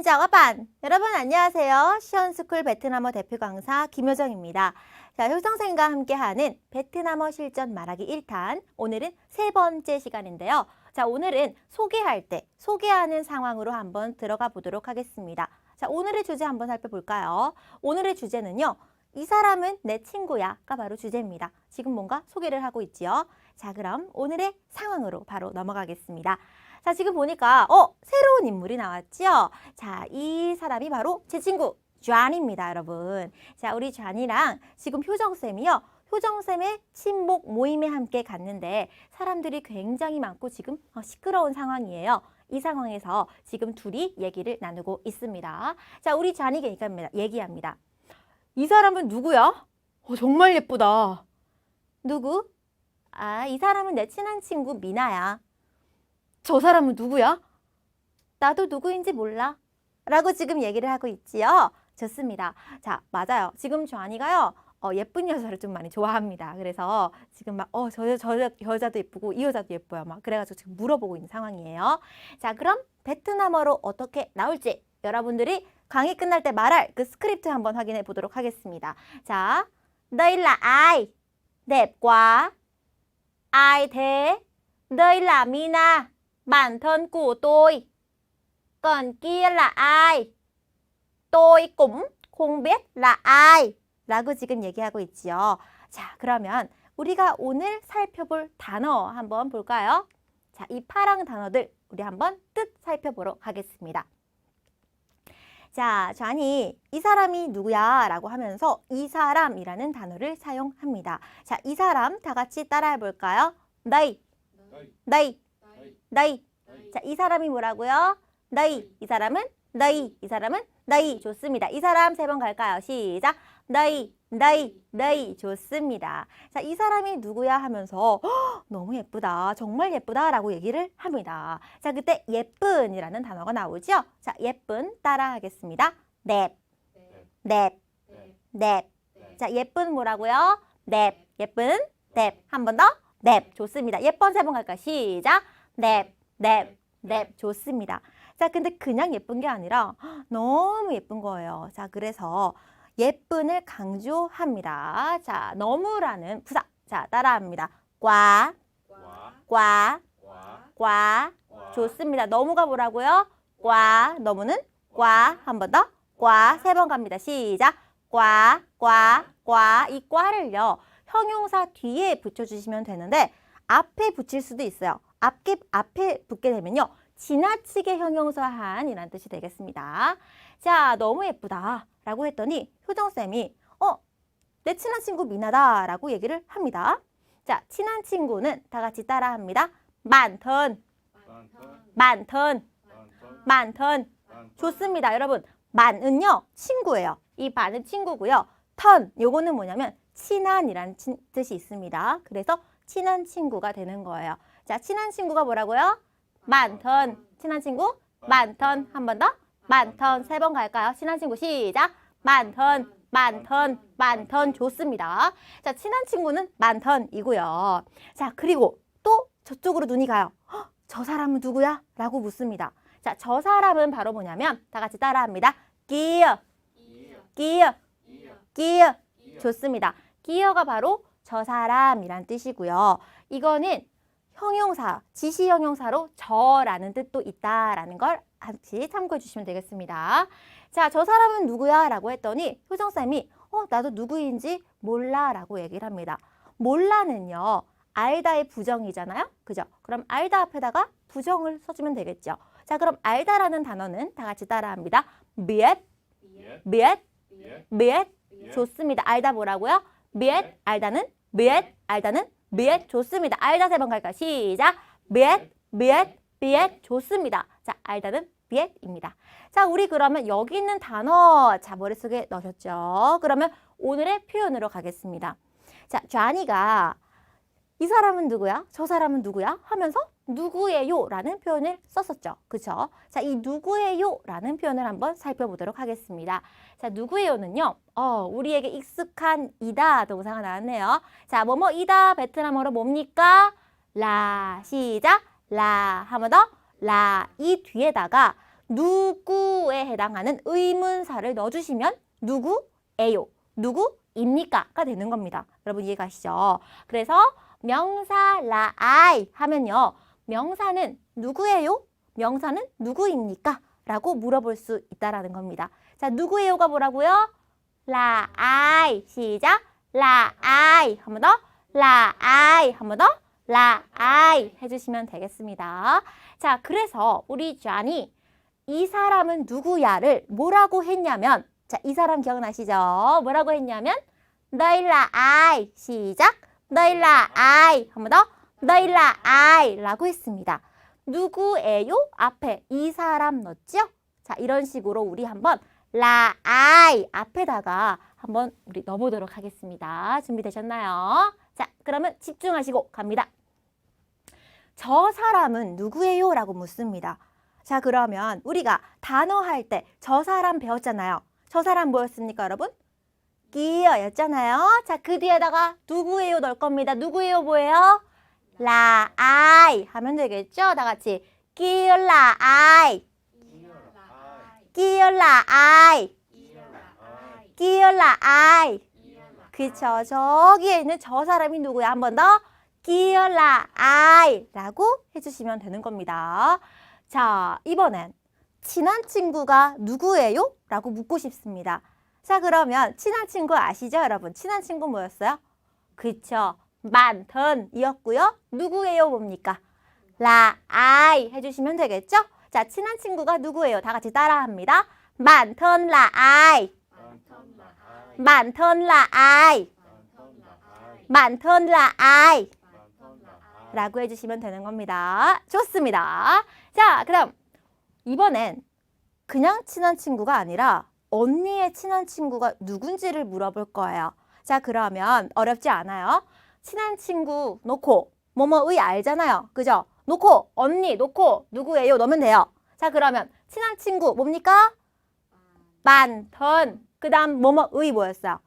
신짜오반 여러분 안녕하세요. 시원스쿨 베트남어 대표 강사 김효정입니다. 자, 효정쌤과 함께하는 베트남어 실전 말하기 1탄 오늘은 세 번째 시간인데요. 자, 오늘은 소개할 때 소개하는 상황으로 한번 들어가 보도록 하겠습니다. 자, 오늘의 주제 한번 살펴볼까요? 오늘의 주제는요. 이 사람은 내 친구야가 바로 주제입니다. 지금 뭔가 소개를 하고 있지요. 자, 그럼 오늘의 상황으로 바로 넘어가겠습니다. 자, 지금 보니까 어, 새로운 인물이 나왔죠? 자, 이 사람이 바로 제 친구 쟈니입니다, 여러분. 자, 우리 쟈니랑 지금 효정쌤이요. 효정쌤의 친목 모임에 함께 갔는데 사람들이 굉장히 많고 지금 어, 시끄러운 상황이에요. 이 상황에서 지금 둘이 얘기를 나누고 있습니다. 자, 우리 쟈니가 얘기합니다. 얘기합니다. 이 사람은 누구야? 어, 정말 예쁘다. 누구? 아, 이 사람은 내 친한 친구 미나야. 저 사람은 누구야? 나도 누구인지 몰라. 라고 지금 얘기를 하고 있지요. 좋습니다. 자, 맞아요. 지금 조한이가요. 어, 예쁜 여자를 좀 많이 좋아합니다. 그래서 지금 막, 어, 저, 저 여자도 예쁘고 이 여자도 예뻐요. 막 그래가지고 지금 물어보고 있는 상황이에요. 자, 그럼 베트남어로 어떻게 나올지 여러분들이 강의 끝날 때 말할 그 스크립트 한번 확인해 보도록 하겠습니다. 자, đẹp quá. Ai thế? Đây là Mina, bạn thân của tôi. Còn kia là ai? tôi cũng không biết là ai. 라고 지금 얘기하고 있지요. 자, 그러면 우리가 오늘 살펴볼 단어 한번 볼까요? 자, 이 파랑 단어들 우리 한번 뜻 살펴보러 가겠습니다. 자, 좌니 이 사람이 누구야? 라고 하면서 이 사람이라는 단어를 사용합니다. 자, 이 사람 다 같이 따라해 볼까요? 너희, 너희, 너희. 자, 이 사람이 뭐라고요? 너희. 이 사람은 너희. 이 사람은 너희. 좋습니다. 이 사람 세 번 갈까요? 시작. 너희, 너희, 너희. 좋습니다. 자, 이 사람이 누구야 하면서 "헉, 너무 예쁘다. 정말 예쁘다. 라고 얘기를 합니다. 자, 그때 예쁜이라는 단어가 나오죠? 자, 예쁜 따라 하겠습니다. 넵, 넵, 넵. 자, 예쁜 뭐라고요? 넵, 예쁜, 넵. 한 번 더. 넵, 좋습니다. 예쁜 세 번 갈까요? 시작. 넵, 넵, 넵. 좋습니다. 자, 근데 그냥 예쁜 게 아니라 헉, 너무 예쁜 거예요. 자, 그래서 예쁜을 강조합니다. 자, 너무라는 부사. 자, 따라합니다. 과, 과, 과. 좋습니다. 너무가 뭐라고요? 과. 너무는 과. 한 번 더. 과. 세 번 갑니다. 시작. 과, 과, 과. 이 과를요. 형용사 뒤에 붙여주시면 되는데 앞에 붙일 수도 있어요. 앞에, 앞에 붙게 되면요. 지나치게 형용사한이라는 뜻이 되겠습니다. 자, 너무 예쁘다. 라고 했더니 효정쌤이 어, 내 친한 친구 미나다. 라고 얘기를 합니다. 자, 친한 친구는 다 같이 따라 합니다. 많던, 많던, 많던. 좋습니다. 여러분, 만은요, 친구예요. 이 반은 친구고요. 턴, 요거는 뭐냐면 친한이라는 친- 뜻이 있습니다. 그래서 친한 친구가 되는 거예요. 자, 친한 친구가 뭐라고요? 많던. 친한 친구? 많던. 한 번 더. 많던. 세 번 갈까요? 친한 친구 시작. 많던. 많던. 많던. 좋습니다. 자, 친한 친구는 많던이고요. 자, 그리고 또 저쪽으로 눈이 가요. 헉, 저 사람은 누구야? 라고 묻습니다. 자, 저 사람은 바로 뭐냐면 다 같이 따라합니다. 끼어. 끼어. 끼어. 좋습니다. 끼어가 바로 저 사람이란 뜻이고요. 이거는 형용사, 지시 형용사로 저라는 뜻도 있다라는 걸 같이 참고해 주시면 되겠습니다. 자, 저 사람은 누구야? 라고 했더니 효정쌤이 어, 나도 누구인지 몰라 라고 얘기를 합니다. 몰라는요, 알다의 부정이잖아요? 그죠? 그럼 알다 앞에다가 부정을 써주면 되겠죠. 자, 그럼 알다라는 단어는 다 같이 따라합니다. biết, biết, biết. 좋습니다. 알다 뭐라고요? biết, 알다는 biết, 알다는 biết. 좋습니다. 알다 세 번 갈까요? 시작. biết, biết, biết. 좋습니다. 자, 알다는 biet입니다. 자, 우리 그러면 여기 있는 단어 자 머릿속에 넣으셨죠? 그러면 오늘의 표현으로 가겠습니다. 자, 쟈니가 이 사람은 누구야? 저 사람은 누구야? 하면서 누구예요? 라는 표현을 썼었죠. 그쵸? 자, 이 누구예요? 라는 표현을 한번 살펴보도록 하겠습니다. 자, 누구예요는요, 어, 우리에게 익숙한 이다 동사가 나왔네요. 자, 뭐뭐 이다 베트남어로 뭡니까? 라, 시작. 라, 한번 더. 라, 이 뒤에다가 누구에 해당하는 의문사를 넣어주시면 누구예요? 누구입니까?가 되는 겁니다. 여러분 이해가시죠? 그래서 명사 라아이 하면요. 명사는 누구예요? 명사는 누구입니까? 라고 물어볼 수 있다라는 겁니다. 자, 누구예요가 뭐라고요? 라아이. 시작. 라아이. 한 번 더. 라아이. 한 번 더. 라아이 해주시면 되겠습니다. 자, 그래서 우리 쟈니 이 사람은 누구야를 뭐라고 했냐면 자, 이 사람 기억나시죠? 뭐라고 했냐면 너희 라아이. 시작. 너희 라아이. 한 번 더. 너희 라아이 라고 했습니다. 누구예요? 앞에 이 사람 넣었죠? 자, 이런 식으로 우리 한번 라아이 앞에다가 한번 우리 넣어보도록 하겠습니다. 준비되셨나요? 자, 그러면 집중하시고 갑니다. 저 사람은 누구예요? 라고 묻습니다. 자, 그러면 우리가 단어 할 때 저 사람 배웠잖아요. 저 사람 뭐였습니까, 여러분? 끼어였잖아요. 자, 그 뒤에다가 누구예요 넣을 겁니다. 누구예요 뭐예요? 라아이 하면 되겠죠? 다 같이 끼어라아이 끼어라아이. 끼어라아이. 그쵸? 저기에 있는 저 사람이 누구야? 한 번 더. 끼어라아이. 라고 해주시면 되는 겁니다. 자 이번엔 친한 친구가 누구예요? 라고 묻고 싶습니다. 자 그러면 친한 친구 아시죠 여러분? 친한 친구 뭐였어요? 그쵸? 만턴이었고요. 누구예요? 뭡니까? 라아이 해주시면 되겠죠? 자 친한 친구가 누구예요? 다 같이 따라합니다 만턴 라아이 만턴 라아이 만턴 라아이 라고 해주시면 되는 겁니다. 좋습니다. 자, 그럼 이번엔 그냥 친한 친구가 아니라 언니의 친한 친구가 누군지를 물어볼 거예요. 자, 그러면 어렵지 않아요. 친한 친구 놓고 뭐뭐의 알잖아요. 그죠? 놓고 언니 놓고 누구예요? 넣으면 돼요. 자, 그러면 친한 친구 뭡니까? 만턴. 그다음 뭐뭐의 뭐였어요?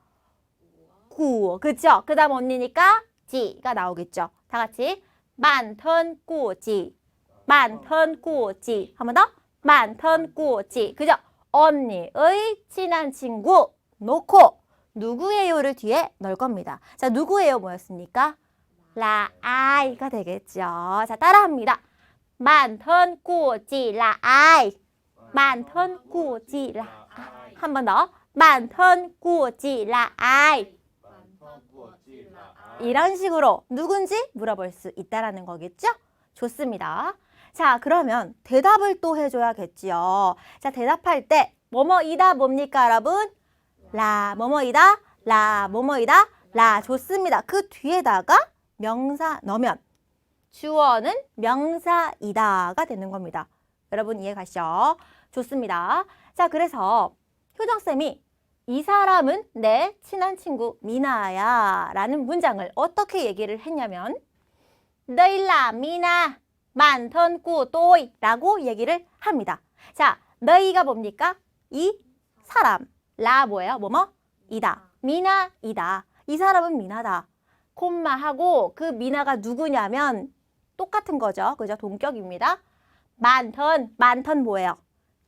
구. 그죠? 그 다음 언니니까 지가 나오겠죠. 다 같이 만턴 꾸지. 만턴 꾸지. 한 번 더. 만턴 꾸지. 그죠? 언니의 친한 친구 놓고 누구예요를 뒤에 넣을 겁니다. 자, 누구예요 뭐였습니까? 라아이가 되겠죠. 자, 따라합니다. 만턴 꾸지 라아이. 만턴 꾸지 라. 한번 더. 만턴 꾸지 라아이. 이런 식으로 누군지 물어볼 수 있다라는 거겠죠? 좋습니다. 자, 그러면 대답을 또 해줘야겠지요. 자, 대답할 때 뭐뭐이다 뭡니까, 여러분? 라, 뭐뭐이다, 라, 뭐뭐이다, 라. 좋습니다. 그 뒤에다가 명사 넣으면 주어는 명사이다가 되는 겁니다. 여러분 이해 가시죠? 좋습니다. 자, 그래서 효정쌤이 이 사람은 내 친한 친구 미나야 라는 문장을 어떻게 얘기를 했냐면 너희라 미나 만턴 꾸또이 라고 얘기를 합니다. 자, 너희가 뭡니까? 이 사람 라 뭐예요? 뭐뭐? 이다. 미나이다. 이 사람은 미나다. 콤마 하고 그 미나가 누구냐면 똑같은 거죠. 그죠? 동격입니다. 만턴, 만턴 뭐예요?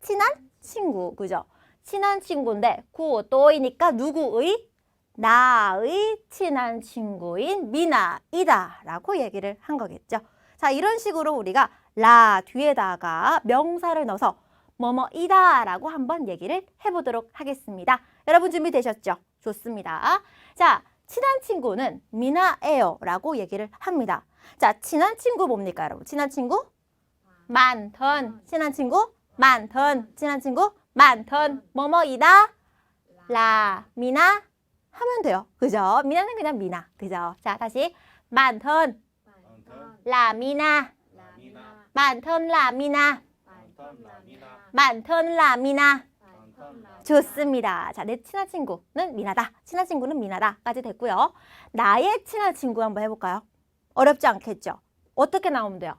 친한 친구. 그죠? 친한 친구인데 구또이니까 누구의? 나의 친한 친구인 미나이다 라고 얘기를 한 거겠죠. 자 이런 식으로 우리가 라 뒤에다가 명사를 넣어서 뭐뭐이다 라고 한번 얘기를 해보도록 하겠습니다. 여러분 준비되셨죠? 좋습니다. 자 친한 친구는 미나예요 라고 얘기를 합니다. 자 친한 친구 뭡니까 여러분? 친한 친구? 만턴 친한 친구? 만턴 친한 친구? 만턴 뭐뭐이다 라 미나 하면 돼요. 그죠? 미나는 그냥 미나. 그죠? 자, 다시 만턴 라 미나 만턴 라 미나 만턴 라 미나 좋습니다. 자, 내 친한 친구는 미나다. 친한 친구는 미나다까지 됐고요. 나의 친한 친구 한번 해볼까요? 어렵지 않겠죠? 어떻게 나오면 돼요?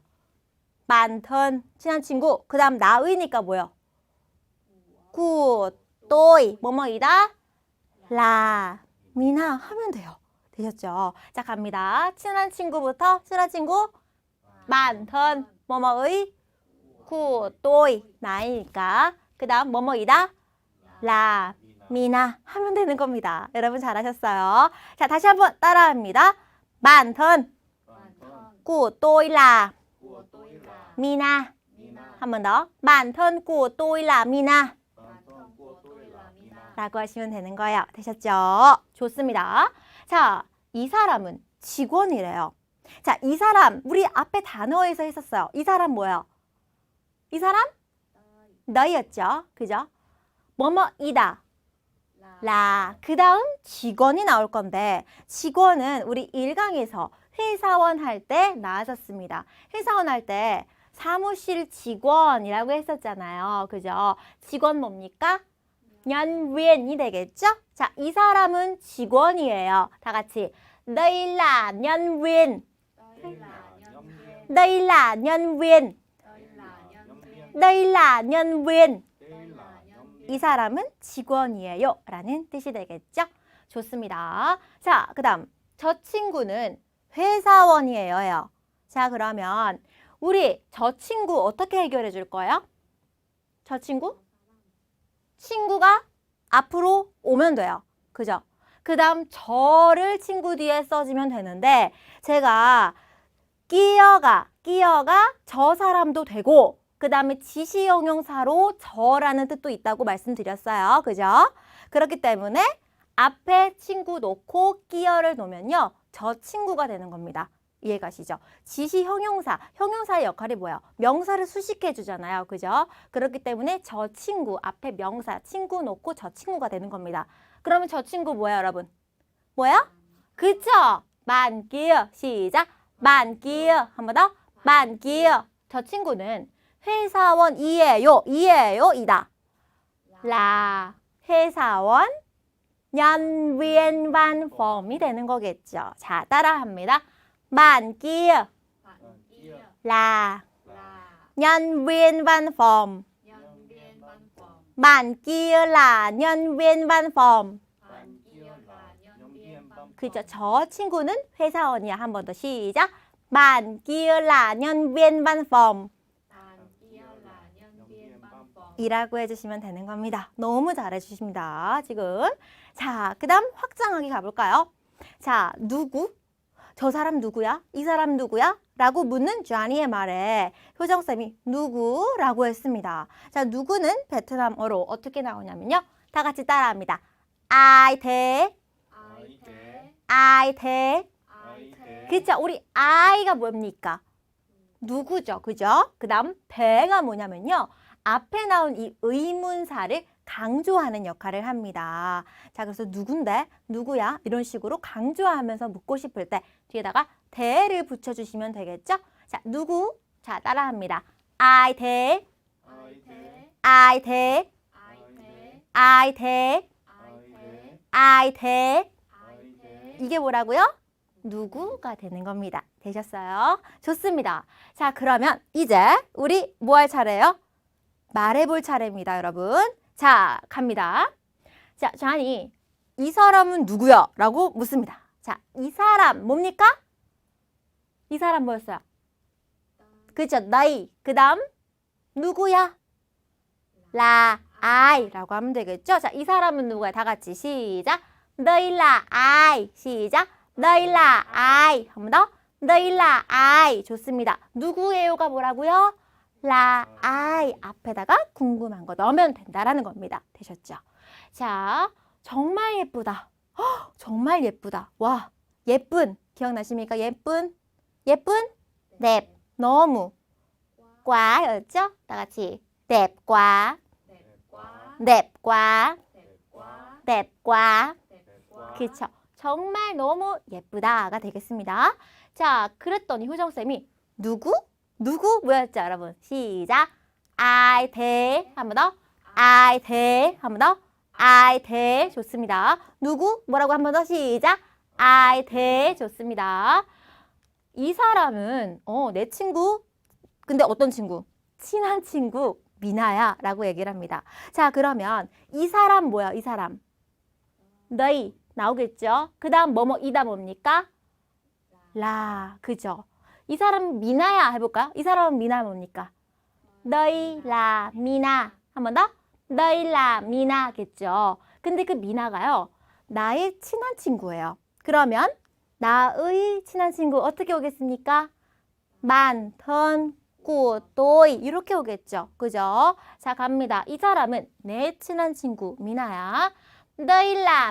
만턴 친한 친구. 그 다음 나의니까 뭐요? 구, 또이, 뭐뭐이다? 라, 미나 하면 돼요. 되셨죠? 자, 갑니다. 친한 친구부터 친한 친구 만턴, 뭐뭐의 구, 또이, 나이니까 그 다음 뭐뭐이다? 라, 미나 하면 되는 겁니다. 여러분 잘하셨어요. 자, 다시 한번 따라합니다. 만턴, 꾸, 또이라, 미나. 한 번 더. 만턴, 꾸, 또이라, 미나. 라고 하시면 되는 거예요. 되셨죠? 좋습니다. 자, 이 사람은 직원이래요. 자, 이 사람, 우리 앞에 단어에서 했었어요. 이 사람 뭐예요? 이 사람? 너였죠? 그죠? 뭐뭐이다. 라. 그 다음 직원이 나올 건데, 직원은 우리 1강에서 회사원 할 때 나왔었습니다. 회사원 할 때 사무실 직원이라고 했었잖아요. 그죠? 직원 뭡니까? nhân viên 이 되겠죠? 자, 이 사람은 직원이에요. 다 같이. nhân viên. đây là nhân viên. 이 사람은 직원이에요. 라는 뜻이 되겠죠? 좋습니다. 자, 그 다음. 저 친구는 회사원이에요. 자, 그러면 우리 저 친구 어떻게 해결해 줄 거예요? 저 친구? 친구가 앞으로 오면 돼요. 그죠? 그 다음 저를 친구 뒤에 써주면 되는데 제가 끼어가 끼어가 저 사람도 되고 그 다음에 지시 형용사로 저라는 뜻도 있다고 말씀드렸어요. 그죠? 그렇기 때문에 앞에 친구 놓고 끼어를 놓으면요. 저 친구가 되는 겁니다. 이해가시죠? 지시 형용사, 형용사의 역할이 뭐예요? 명사를 수식해 주잖아요. 그죠? 그렇기 때문에 저 친구 앞에 명사, 친구 놓고 저 친구가 되는 겁니다. 그러면 저 친구 뭐예요, 여러분? 뭐야? 그쵸? 만기요. 시작. 만기요. 한 번 더. 만기요. 저 친구는 회사원 이에요. 이에요. 이다. 라. 회사원. nhân viên văn phòng 이 되는 거겠죠. 자, 따라합니다. phòng. bạn kia là nhân viên văn phòng. 그죠? 저 친구는 회사원이야. 한 번 더 시작. nhân viên văn phòng. 이라고 해주시면 되는 겁니다. 너무 잘해주십니다. 지금. 자, 그 다음 확장하기 가볼까요? 자, 누구? 저 사람 누구야? 이 사람 누구야? 라고 묻는 쟈니의 말에 효정쌤이 누구 라고 했습니다. 자, 누구는 베트남어로 어떻게 나오냐면요. 다 같이 따라합니다. ai thế? ai thế? 그쵸? 우리 I가 뭡니까? 누구죠? 그죠? 그 다음 배가 뭐냐면요. 앞에 나온 이 의문사를 강조하는 역할을 합니다. 자, 그래서 누군데? 누구야? 이런 식으로 강조하면서 묻고 싶을 때 뒤에다가 대를 붙여주시면 되겠죠? 자, 누구? 자, 따라합니다. I 대, I 대, I 대, I 대. 이게 뭐라고요? 누구가 되는 겁니다. 되셨어요? 좋습니다. 자, 그러면 이제 우리 뭐 할 차례예요? 말해볼 차례입니다, 여러분. 자, 갑니다. 자, 좌니, 이 사람은 누구야? 라고 묻습니다. 자, 이 사람 뭡니까? 이 사람 뭐였어요? 그죠? 나이. 그 다음, 누구야? 라, 아이. 라고 하면 되겠죠? 자, 이 사람은 누구야? 다 같이 시작. 너희 라, 아이. 시작. 너희 라, 아이. 한 번 더. 너희 라, 아이. 좋습니다. 누구예요가 뭐라고요? 라, 아이 앞에다가 궁금한 거 넣으면 된다라는 겁니다. 되셨죠? 자, 정말 예쁘다. 헉, 정말 예쁘다. 와, 예쁜. 기억나십니까? 예쁜? 예쁜? 넵. 너무. 과였죠? 다 같이. 넵과. 넵과. 넵과. 그쵸. 정말 너무 예쁘다가 되겠습니다. 자, 그랬더니 효정쌤이 누구? 누구 뭐였죠, 여러분? 시작. I 대. 한번 더. I 대. 한번 더. I 대. 좋습니다. 누구? 뭐라고 한번 더 시작. I 대. 좋습니다. 이 사람은 어, 내 친구. 근데 어떤 친구? 친한 친구 미나야 라고 얘기를 합니다. 자, 그러면 이 사람 뭐야? 이 사람. 너희 나오겠죠? 그 다음 뭐뭐 이다 뭡니까? 라. 그죠? 이 사람 미나야 해볼까요? 이 사람은 미나 뭡니까? 너희 라 미나 한 번 더. 너일라 미나겠죠. 근데 그 미나가요. 나의 친한 친구예요. 그러면 나의 친한 친구 어떻게 오겠습니까? 만, 턴, 꾸, 또이 이렇게 오겠죠. 그죠? 자, 갑니다. 이 사람은 내 친한 친구 미나야.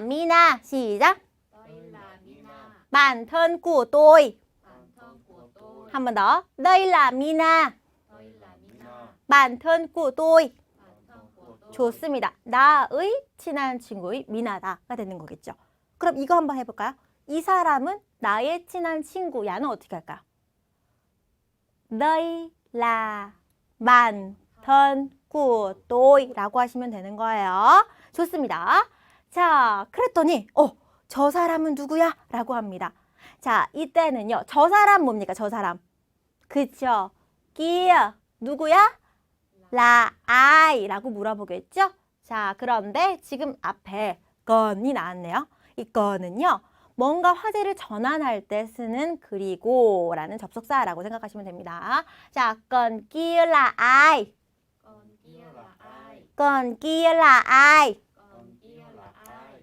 미나 시작. 너일라 미나 만, 턴, 꾸, 또이 반턴 고또 한 번 더. 너일라 미나 너일라 미나 만, 턴, 꾸, 또이 반턴 고또 좋습니다. 나의 친한 친구의 미나다가 되는 거겠죠. 그럼 이거 한번 해볼까요? 이 사람은 나의 친한 친구야는 어떻게 할까요? 너희 라, 만, 턴, 꾸, 또이라고 하시면 되는 거예요. 좋습니다. 자, 그랬더니 어, 저 사람은 누구야? 라고 합니다. 자, 이때는요. 저 사람 뭡니까? 저 사람. 그쵸? 끼어. 누구야? 라, 아이라고 물어보겠죠? 자, 그런데 지금 앞에 건이 나왔네요. 이 건은요. 뭔가 화제를 전환할 때 쓰는 그리고라는 접속사라고 생각하시면 됩니다. 자, 건 끼어라 아이. 건 끼어라 아이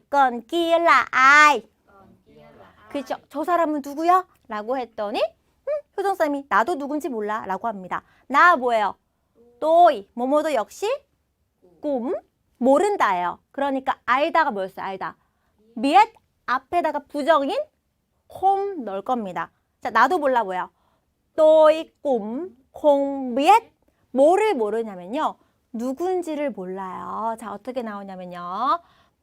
건 끼어라 아이. 그죠? 저 사람은 누구야? 라고 했더니 음, 효정쌤이 나도 누군지 몰라 라고 합니다. 나 뭐예요? 또이 뭐뭐도 역시 꿈 모른다예요. 그러니까 알다가 뭐였어요? 알다. 미엣 앞에다가 부정인 홈 넣을 겁니다. 자 나도 몰라 뭐예요? 또이 꿈 콩 미엣 뭐를 모르냐면요. 누군지를 몰라요. 자 어떻게 나오냐면요.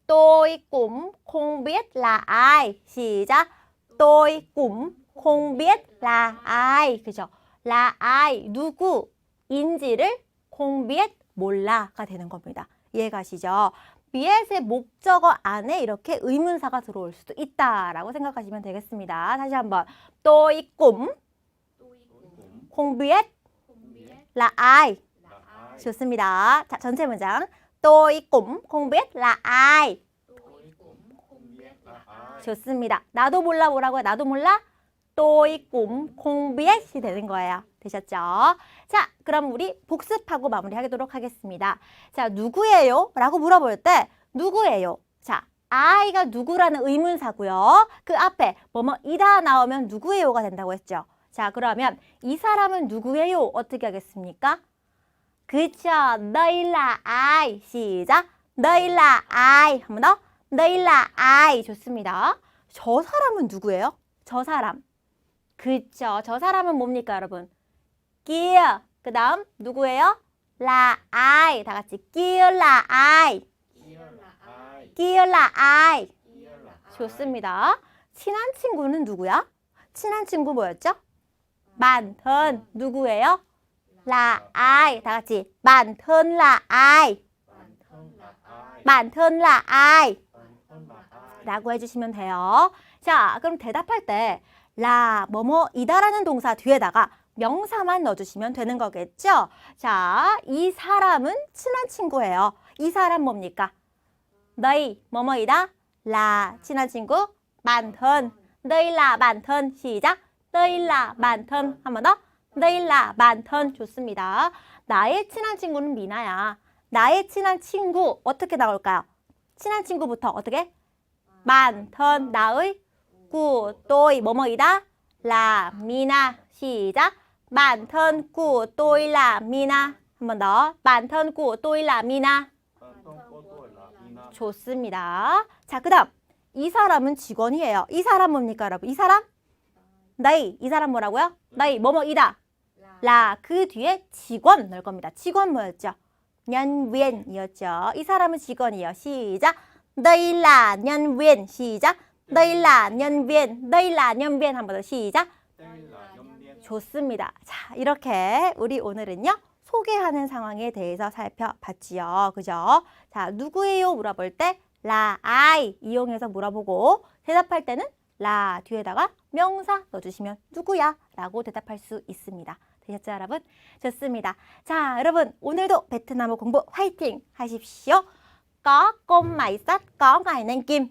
tôi cũng không biết là ai. 시작. Tôi cũng không biết là ai. 그죠? là ai. 누구인지를 không biết 몰라가 되는 겁니다. 이해가시죠? 비엣의 목적어 안에 이렇게 의문사가 들어올 수도 있다라고 생각하시면 되겠습니다. 다시 한번. 또이 꿈 không biết 콤비에 là ai. 라 아이 좋습니다. 자, 전체 문장. 또이 꿈 콤비에 라 아이 좋습니다. 나도 몰라 뭐라고요? 나도 몰라? tôi cũng không biết 이 되는 거예요. 되셨죠? 자, 그럼 우리 복습하고 마무리하도록 하겠습니다. 자, 누구예요? 라고 물어볼 때 누구예요? 자, 아이가 누구라는 의문사고요. 그 앞에 뭐뭐이다 나오면 누구예요가 된다고 했죠. 자, 그러면 이 사람은 누구예요? 어떻게 하겠습니까? 그쵸. 너일라 아이. 시작. 너일라 아이. 한 번 더. 너일라 아이. 좋습니다. 저 사람은 누구예요? 저 사람. 그쵸. 저 사람은 뭡니까, 여러분? 끼어. 그 다음, 누구예요? 라 아이. 다 같이 아이. 끼어라 아이 아이. 끼어 라 아이 좋습니다. 친한 친구는 누구야? 친한 친구 뭐였죠? 만턴. 누구예요? 라 아이. 다 같이 만턴 라라 아이 만턴 라 아이. 라고 해주시면 돼요. 자, 그럼 대답할 때 라, 뭐뭐이다 라는 동사 뒤에다가 명사만 넣어주시면 되는 거겠죠? 자, 이 사람은 친한 친구예요. 이 사람 뭡니까? 너희 뭐뭐이다? 라, 친한 친구 많던 너희 라 많던 시작 너희 라 많던 한 번 더 너희 라 많던 좋습니다. 나의 친한 친구는 미나야. 나의 친한 친구 어떻게 나올까요? 친한 친구부터 어떻게? 많던 나의 꾸 또이 뭐뭐이다? 라 미나. 시작. 많던 꾸 또이 라 미나. 한 번 더. 많던 꾸 또이 라 미나. 반턴 고또 라 미나 좋습니다. 자 그다음. 이 사람은 직원이에요. 이 사람 뭡니까 여러분? 이 사람? 나이. 이 사람 뭐라고요? 나이. 뭐뭐이다? 라. 그 뒤에 직원 넣을 겁니다. 직원 뭐였죠? nhân viên 이었죠. 이 사람은 직원이에요. 시작 đây là nhân viên. 시작. Đây là nhân viên. Đây là nhân viên. 한 번 더 시작. 좋습니다. 자 이렇게 우리 오늘은요 소개하는 상황에 대해서 살펴봤지요. 그죠? 자 누구예요? 물어볼 때 라 아이 이용해서 물어보고 대답할 때는 라 뒤에다가 명사 넣어주시면 누구야? 라고 대답할 수 있습니다. 되셨죠 여러분? 좋습니다. 자 여러분 오늘도 베트남어 공부 화이팅 하십시오 có cung mảy sắt, có ngải nanh kim.